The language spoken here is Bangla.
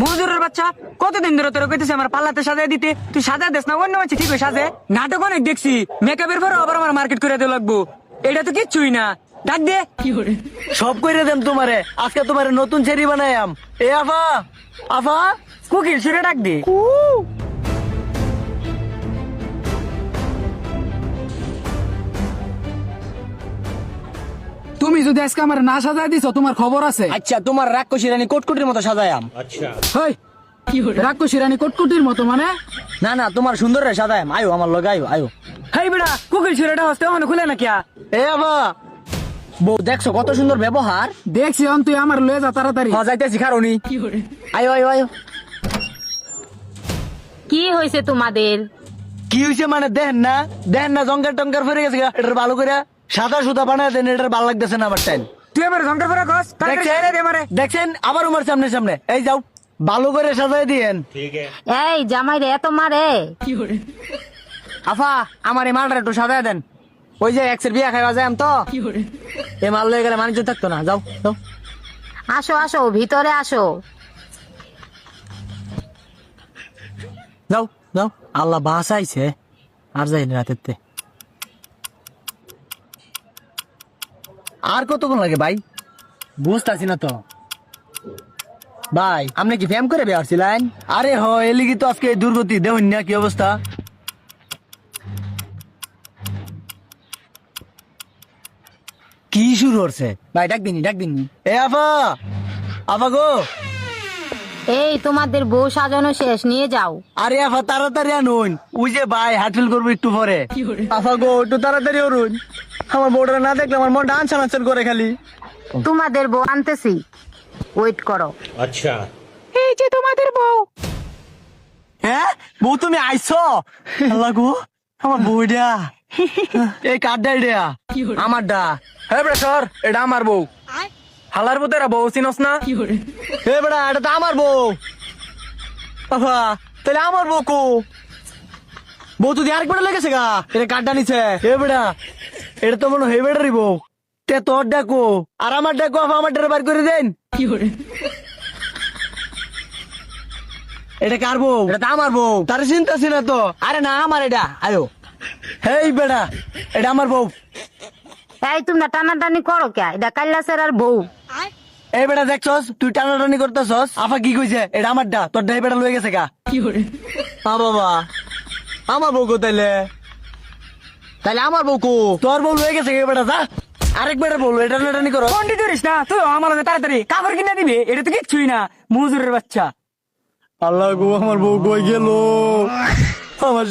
মজুরের বাচ্চা কতদিন ধরে তোর কইতেছে আমার পাল্লাতে সাজায় দিতে? তুই সাজা দেস না অন্য মাছি ঠিক সাজে। নাটক অনেক দেখছি মেকআপের পরে আবার আমার মার্কেট করে দেওয়া লাগবো। এটা তো কিচ্ছুই না। ডাক দে। সব কইরে দেম তোমারে আজকে তোমারে নতুন চেরি বানাইয়াম এ আফা আফা কুকিল সুরে ডাক দে। তুমি যদি আজকে আমার না সাজায় দিছো তোমার খবর আছে? আচ্ছা তোমার রাক্ষসী রানী কোটকুটির মতো সাজায়াম হেই, রাক্ষসী রানী কটকুটির মতো মানে? না না তোমার সুন্দর রে সাজায়াম আয়ো আমার লগে আয়ো আয়ো। হেই বেড়া কুকির সুরেটা হস্তে ওখানে খুলে না কিয়া? এ আফা বউ দেখছ কত সুন্দর ব্যবহার? দেখছি অন তুই আমার লয়ে যা তাড়াতাড়ি। হ্যাঁ যাইতেছি খারণি আয়ো আয়ো আয়ো। কি হয়েছে তোমাদের? কি হইছে মানে দেখেন না দেখেন না জঙ্গার টঙ্কার ফিরে গেছে গা। এটার ভালো করে সাদা সুতা বানায় দেন এটার ভালো লাগতেছে না আমার টাইম তুই এবার ঝঙ্কার পরে কস দেখছেন? আবার উমার সামনে সামনে। এই যাও ভালো করে সাজাই দিয়েন। এই জামাই রে এত মারে। আফা আমার এই মালটা একটু সাজায় দেন। ওই যে এক্সের বিয়া খাইবা যায় তো। এই মাল লয়ে গেলে মানুষ থাকতো না। যাও যাও। আসো আসো ভিতরে আসো। যাও। যাও আল্লাহ বাসাইছে আর যাই রাতের আর কতক্ষণ লাগে ভাই? বুঝতেছি না তো। ভাই, আপনি কি ফ্যাম করে বেয়ার ছিলেন আরে হ, এলিগি তো আজকে দুর্গতি, দেখুন না কি অবস্থা। কি শুরু হচ্ছে? ভাই ডাক দিনি ডাক দিনি এ আফা! আফা গো! এই তোমাদের বউ সাজানো শেষ নিয়ে যাও। আরে আফা তাড়াতাড়ি আনুন। ওই যে ভাই হাটফিল করব একটু পরে। আফা গো একটু তাড়াতাড়ি অরুন আমার বউটা না দেখলে আমার মনটা আনসান আনসান করে খালি। তোমাদের বউ আনতেছি। ওয়েট করো। আচ্ছা। এই যে তোমাদের বউ। হ্যাঁ বউ তুমি আইছো? আল্লাহ গো আমার বউটা। এই কার্ডটা আমার ডা হ্যাঁ প্রেসর এটা আমার বউ। হালার পুতেরা বউ চিনস না? এ বেড়া এটা তো আমার বউ। আফা তাহলে আমার বউ কো? বউ তো আরেক বেড়া লেগেছে গা এটা কার্ডটা নিছে এ বেড়া এটা তো মনে হয় বেড়ারই বউ। তে তোর ডাকো আর আমার ডাকো আমার ডারে বার করে দেন। এটা কার বউ? এটা তো আমার বউ। তার চিন্তা ছিল তো। আরে না আমার এটা আয়ো। হেই বেড়া এটা আমার বউ। এই তোমরা টানাটানি করো কে? এটা কাল্লাসের আর বউ। এই বেটা দেখছস? তুই টানাটানি করতেছস? আফা কি কইছে? এটা আমার ডা তোর ডাই বেটা লয়ে গেছে গা। আ বাবা আমার বউ কো তাইলে তাইলে আমার বউ কো? তোর বউ লয়ে গেছে গে বেটা যা। আরেক বেটা বউ এটা টানাটানি করো। কন্টি করিস না তুই আমার লগে তাড়াতাড়ি কাপড় কিনে দিবি এটা তো কিচ্ছুই না মজুরের বাচ্চা। আল্লাহ গো আমার বউ কই গেল? আমার